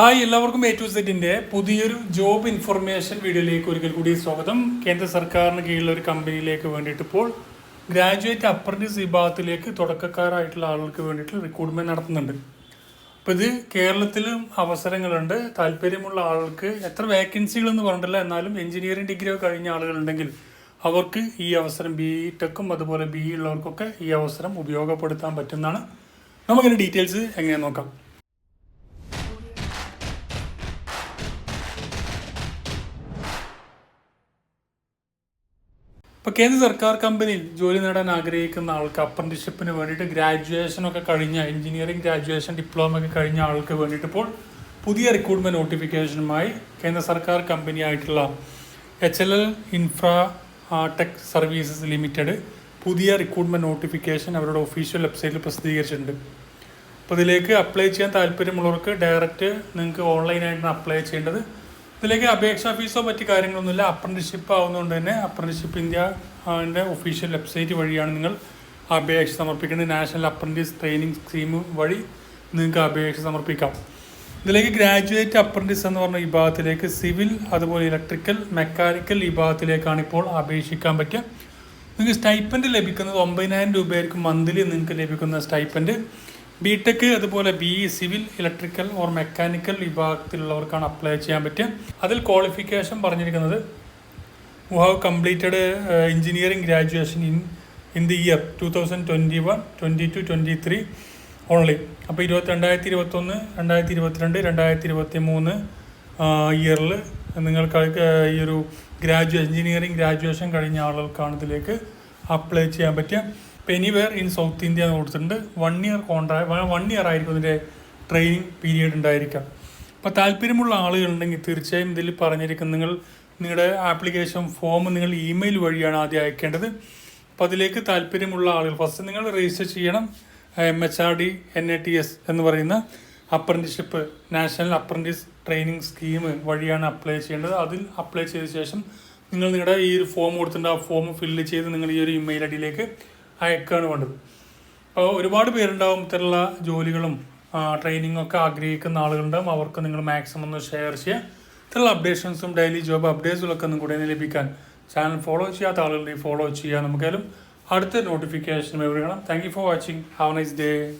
Hi എല്ലാവർക്കും A to സെറ്റിന്റെ പുതിയൊരു ജോബ് ഇൻഫർമേഷൻ വീഡിയോയിലേക്ക് ഒരിക്കൽ കൂടി സ്വാഗതം. കേന്ദ്ര സർക്കാരിന് കീഴിലുള്ള ഒരു കമ്പനിയിലേക്ക് വേണ്ടിയിട്ട് ഇപ്പോൾ ഗ്രാജുവേറ്റ് അപ്രന്റീസ് വിഭാഗത്തിലേക്ക് തുടക്കക്കാരായിട്ടുള്ള ആളുകൾക്ക് വേണ്ടിയിട്ട് റിക്രൂട്ട്മെന്റ് നടത്തുന്നുണ്ട്. അപ്പോൾ ഇത് കേരളത്തിലും അവസരങ്ങളുണ്ട്. താല്പര്യമുള്ള ആളുകൾക്ക് എത്ര വേക്കൻസികൾ എന്ന് പറഞ്ഞിട്ടില്ല. എന്നാലും എഞ്ചിനീയറിംഗ് ഡിഗ്രി കഴിഞ്ഞ ആളുകളുണ്ടെങ്കിൽ അവർക്ക് ഈ അവസരം ബി ടെക്കും അതുപോലെ ബി ഉള്ളവർക്കൊക്കെ ഈ അവസരം ഉപയോഗപ്പെടുത്താൻ പറ്റുന്നതാണ്. നമുക്കിതിന്റെ ഡീറ്റെയിൽസ് എങ്ങനെ നോക്കാം. ഇപ്പോൾ കേന്ദ്ര സർക്കാർ കമ്പനിയിൽ ജോലി നേടാൻ ആഗ്രഹിക്കുന്ന ആൾക്ക് അപ്രന്റീഷിപ്പിന് വേണ്ടിയിട്ട് ഗ്രാജുവേഷൻ ഒക്കെ കഴിഞ്ഞ എഞ്ചിനീയറിംഗ് ഗ്രാജുവേഷൻ ഡിപ്ലോമ ഒക്കെ കഴിഞ്ഞ ആൾക്ക് വേണ്ടിയിട്ട് ഇപ്പോൾ പുതിയ റിക്രൂട്ട്മെന്റ് നോട്ടിഫിക്കേഷനുമായി കേന്ദ്ര സർക്കാർ കമ്പനിയായിട്ടുള്ള H L L infra tech services limited പുതിയ റിക്രൂട്ട്മെന്റ് നോട്ടിഫിക്കേഷൻ അവരുടെ ഒഫീഷ്യൽ വെബ്സൈറ്റിൽ പ്രസിദ്ധീകരിച്ചിട്ടുണ്ട്. അപ്പോൾ ഇതിലേക്ക് അപ്ലൈ ചെയ്യാൻ താല്പര്യമുള്ളവർക്ക് ഡയറക്റ്റ് നിങ്ങൾക്ക് ഓൺലൈനായിട്ടാണ് അപ്ലൈ ചെയ്യേണ്ടത്. ഇതിലേക്ക് അപേക്ഷാ ഫീസോ മറ്റു കാര്യങ്ങളൊന്നുമില്ല. അപ്രന്റിഷിപ്പ് ആവുന്നതുകൊണ്ട് തന്നെ അപ്രന്റിഷിപ്പ് ഇന്ത്യ ഒഫീഷ്യൽ വെബ്സൈറ്റ് വഴിയാണ് നിങ്ങൾ അപേക്ഷ സമർപ്പിക്കുന്നത്. നാഷണൽ അപ്രന്റീസ് ട്രെയിനിങ് സ്കീം വഴി നിങ്ങൾക്ക് അപേക്ഷ സമർപ്പിക്കാം. ഇതിലേക്ക് ഗ്രാജുവേറ്റ് അപ്രന്റീസ് എന്ന് പറഞ്ഞ വിഭാഗത്തിലേക്ക് സിവിൽ അതുപോലെ ഇലക്ട്രിക്കൽ മെക്കാനിക്കൽ വിഭാഗത്തിലേക്കാണ് ഇപ്പോൾ അപേക്ഷിക്കാൻ പറ്റുക. നിങ്ങൾക്ക് സ്റ്റൈപ്പൻഡ് ലഭിക്കുന്നത് ഒമ്പതിനായിരം രൂപയായിരിക്കും മന്ത്ലി നിങ്ങൾക്ക് ലഭിക്കുന്ന സ്റ്റൈപ്പൻഡ് ബി ടെക് അതുപോലെ B civil electrical or mechanical വിഭാഗത്തിലുള്ളവർക്കാണ് apply ചെയ്യാൻ പറ്റുക. അതിൽ ക്വാളിഫിക്കേഷൻ പറഞ്ഞിരിക്കുന്നത് who have completed engineering graduation in in the year two thousand twenty one twenty two twenty three only അപ്പോൾ ഇരുപത്തി രണ്ടായിരത്തി ഇരുപത്തൊന്ന് രണ്ടായിരത്തി ഇരുപത്തിരണ്ട് രണ്ടായിരത്തി ഇരുപത്തി മൂന്ന് ഇയറിൽ നിങ്ങൾക്ക് ഈ ഒരു ഗ്രാജുവേഷൻ എഞ്ചിനീയറിംഗ് ഗ്രാജുവേഷൻ കഴിഞ്ഞ ആളുകൾക്കാണ് ഇതിലേക്ക് അപ്ലൈ ചെയ്യാൻ പറ്റുക. ഇപ്പോൾ എനിവെയർ ഇൻ സൗത്ത് ഇന്ത്യ എന്ന് കൊടുത്തിട്ടുണ്ട് one year contract one year ആയിരിക്കും ഇതിന്റെ ട്രെയിനിങ് പീരീഡ് ഉണ്ടായിരിക്കാം അപ്പോൾ താല്പര്യമുള്ള ആളുകളുണ്ടെങ്കിൽ തീർച്ചയായും ഇതിൽ പറഞ്ഞിരിക്കുന്ന നിങ്ങൾ നിങ്ങളുടെ ആപ്ലിക്കേഷൻ ഫോം നിങ്ങൾ ഇമെയിൽ വഴിയാണ് ആദ്യം അയക്കേണ്ടത്. അപ്പോൾ അതിലേക്ക് താല്പര്യമുള്ള ആളുകൾ ഫസ്റ്റ് നിങ്ങൾ രജിസ്റ്റർ ചെയ്യണം. M H R D N A T S എന്ന് പറയുന്ന apprenticeship national apprentice training scheme വഴിയാണ് അപ്ലൈ ചെയ്യേണ്ടത്. അതിൽ അപ്ലൈ ചെയ്ത ശേഷം നിങ്ങൾ നിങ്ങളുടെ ഈ ഒരു ഫോം കൊടുത്തിട്ടുണ്ട്. ആ ഫോം ഫില്ല് ചെയ്ത് നിങ്ങൾ ഈ ഒരു ഇമെയിൽ ഐ ഡിയിലേക്ക് അയക്കുകയാണ് വേണ്ടത്. അപ്പോൾ ഒരുപാട് പേരുണ്ടാവും ഇത്തരമുള്ള ജോലികളും ട്രെയിനിങ്ങും ഒക്കെ ആഗ്രഹിക്കുന്ന ആളുകളുണ്ടാവും. അവർക്ക് നിങ്ങൾ മാക്സിമം ഒന്ന് ഷെയർ ചെയ്യുക. ഇത്തരമുള്ള അപ്ഡേഷൻസും ഡെയിലി ജോബ് അപ്ഡേറ്റ്സുകളൊക്കെ ഒന്നും കൂടെ ലഭിക്കാൻ ചാനൽ ഫോളോ ചെയ്യാത്ത ആളുകളുടെ ഫോളോ ചെയ്യുക. നമുക്കായാലും അടുത്ത നോട്ടിഫിക്കേഷൻ വിവരണം thank you for watching have nice day